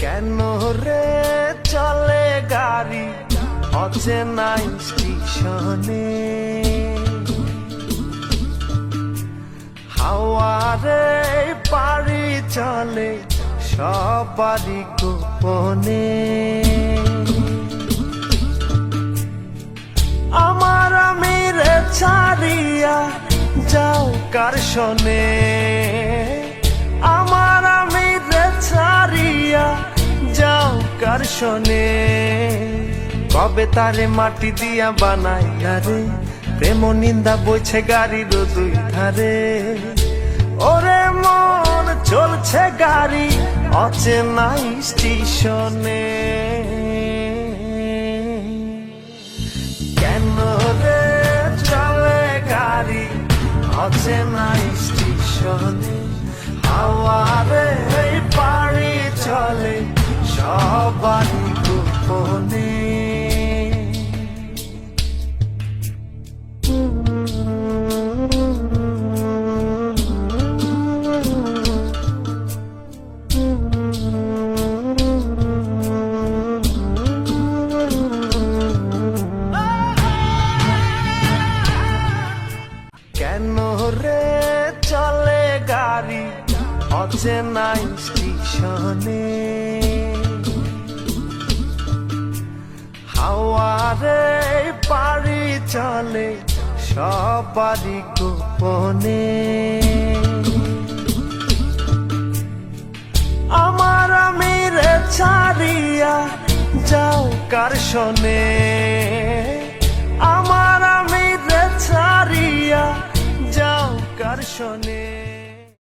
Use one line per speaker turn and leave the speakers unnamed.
কেন রে চলে গাড়ি? অচেনাই স্টেশনে। হাওয়ারে পাড়ি চলে সবারই গোপনে। আমার আমিরে ছাড়িয়া যাও কার শোনে শোনে কবে তারে মাটি দিয়া বানাই রে? প্রেম নিন্দা বইছে গাড়ির দুই ধারে। ওরে মন চলছে গাড়ি অচেনাই স্টেশনে। কেন রে চলে গাড়ি অচেনা স্টেশনে? হাওয়ারে এই গোপনে কেন রে চলে গাড়ি? অচেনা স্টেশনে। হাওয়ারে পারি চলে সবারই গোপনে। আমার আমি রে ছাড়িয়া যাও কার শোনে